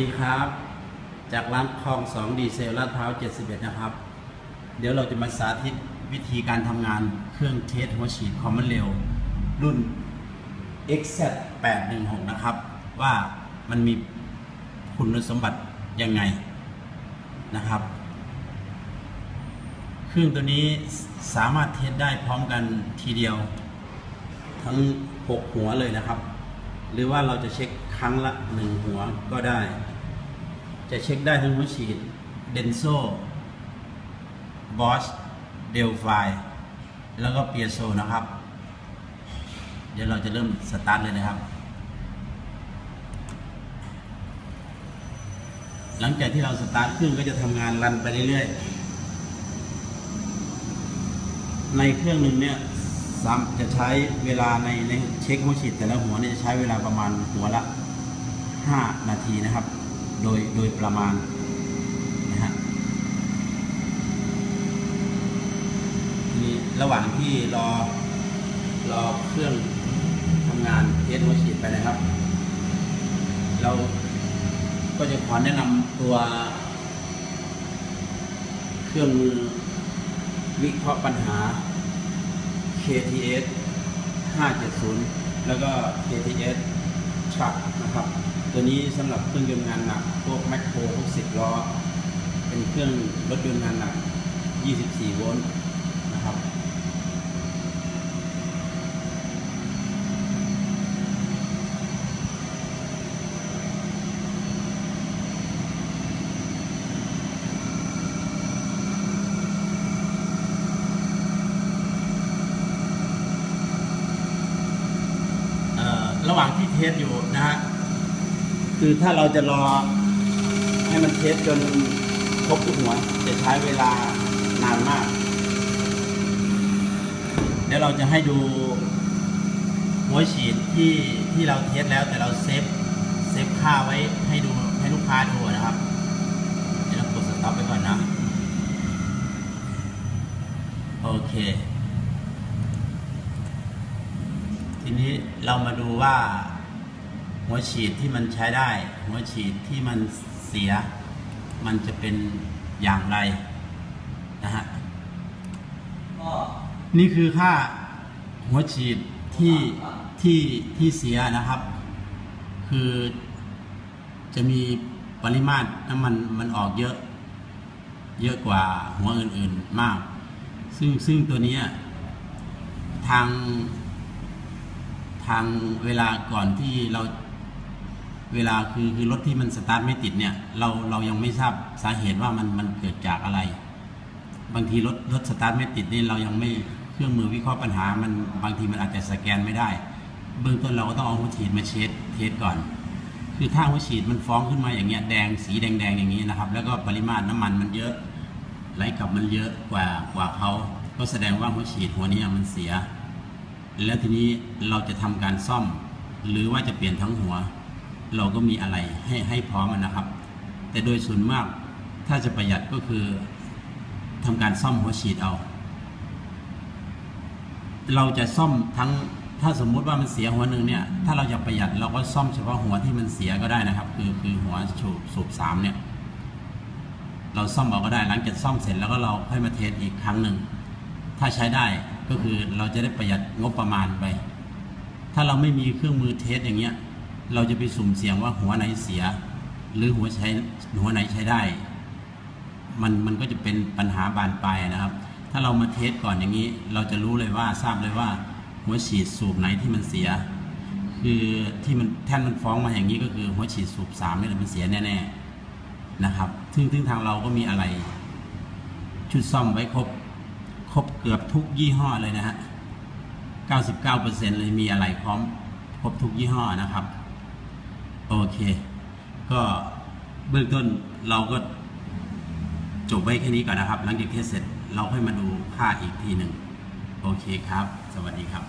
ดีครับ จากร้านคลองสองดีเซลลาดพร้าว71 นะครับ เดี๋ยวเราจะมาสาธิตวิธีการทำงานเครื่องเทสหัวฉีดคอมมอนเร็วรุ่น XZ 816 นะครับ ว่ามันมีคุณสมบัติยังไงนะครับ เครื่องตัวนี้สามารถเทสได้พร้อมกันทีเดียว ทั้ง 6 หัวเลยนะครับ หรือว่าเราจะเช็คครั้งละ1หัวก็ได้ จะเช็คได้ทั้งหัวฉีดเดนโซบอสเดลไฟแล้วก็เปียโซนะครับ เดี๋ยวเราจะเริ่มสตาร์ทเลยนะครับ หลังจากที่เราสตาร์ทเครื่องก็จะทำงานรันไปเรื่อยๆ ในเครื่องหนึ่งเนี่ย ซ้ำจะใช้เวลาในในเช็คหัวฉีดแต่ละหัวนี่จะใช้เวลาประมาณหัวละ 5 นาทีนะครับ โดยโดยประมาณนะฮะทีนี้ระหว่างที่รอรอเครื่องทำงานเทสหัวฉีดไปนะครับ เราก็จะขอแนะนำตัว เครื่องมือวิเคราะห์ปัญหา KTS 570 แล้วก็ KTS Truck นะครับ ตัวนี้สำหรับเครื่องยนต์งานหนัก พวกแมคโครพวก10 ล้อ เป็นเครื่องรถยนต์งานหนัก 24 โวลต์นะครับ หว่างที่เทสอยู่นะฮะคือถ้าเราจะรอให้มันเทสจนครบทุกหัวจะใช้เวลานานมาก เดี๋ยวเราจะให้ดูหัวฉีดที่ที่เราเทสแล้วแต่เราเซฟเซฟค่าไว้ให้ดูให้ลูกค้าดูนะครับ เดี๋ยวเรากดสต็อปไปก่อนนะ โอเค ทีนี้เรามาดูว่า หัวฉีดที่มันใช้ได้ หัวฉีดที่มันเสีย มันจะเป็นอย่างไรนะฮะนี่คือค่าหัวฉีดที่ที่ที่เสียนะครับ คือจะมีปริมาตรน้ำมันมันออกเยอะ เยอะกว่าหัวอื่นๆมาก ซึ่งซึ่งตัวนี้ทาง ทางเวลาก่อนที่เราเวลาคือคือรถที่มันสตาร์ทไม่ติดเนี่ย เราเรายังไม่ทราบสาเหตุว่ามันมันเกิดจากอะไร บางทีรถรถสตาร์ทไม่ติดนี่เรายังไม่เครื่องมือวิเคราะห์ปัญหา มันบางทีมันอาจจะสแกนไม่ได้ เบื้องต้นเราก็ต้องเอาหัวฉีดมาเช็ดเทสก่อน คือถ้าหัวฉีดมันฟ้องขึ้นมาอย่างเงี้ยแดงสีแดงๆอย่างนี้นะครับ แล้วก็ปริมาตรน้ำมันมันเยอะไหลกลับมันเยอะกว่ากว่าเขาก็แสดงว่าหัวฉีดหัวนี้มันเสีย แล้วทีนี้เราจะทำการซ่อม หรือว่าจะเปลี่ยนทั้งหัว เราก็มีอะไรให้ให้พร้อมนะครับ แต่โดยส่วนมากถ้าจะประหยัดก็คือทำการซ่อมหัวฉีดเอา เราจะซ่อมทั้งถ้าสมมุติว่ามันเสียหัวหนึ่งเนี่ย ถ้าเราอยากประหยัดเราก็ซ่อมเฉพาะหัวที่มันเสียก็ได้นะครับ คือคือหัวสูบสูบสามเนี่ย เราซ่อมเอาก็ได้หลังจากซ่อมเสร็จแล้วก็เราค่อยมาเทสอีกครั้งหนึ่ง ถ้าใช้ได้ก็คือเราจะได้ประหยัดงบประมาณไป ถ้าเราไม่มีเครื่องมือเทสอย่างเงี้ย เราจะไปสุ่มเสี่ยงว่าหัวไหนเสีย หรือหัวใช้หัวไหนใช้ได้ มันมันก็จะเป็นปัญหาบานปลายนะครับ ถ้าเรามาเทสก่อนอย่างนี้ เราจะรู้เลยว่าทราบเลยว่า หัวฉีดสูบไหนที่มันเสีย คือที่มันแท่นมันฟ้องมาอย่างนี้ก็คือหัวฉีดสูบสามนี่แหละมันเสียแน่ๆนะครับซึ่งทางเราก็มีอะไร ชุดซ่อมไว้ครบ รบเกือบทุกยี่ห้อเลยนะฮะ 99%เลยมีอะไรพร้อมครบทุกยี่ห้อนะครับ โอเค ก็เบื้องต้นเราก็จบไว้แค่นี้ก่อนนะครับ หลังจากเทสเสร็จเราค่อยมาดูค่าอีกทีหนึ่ง โอเคครับ สวัสดีครับ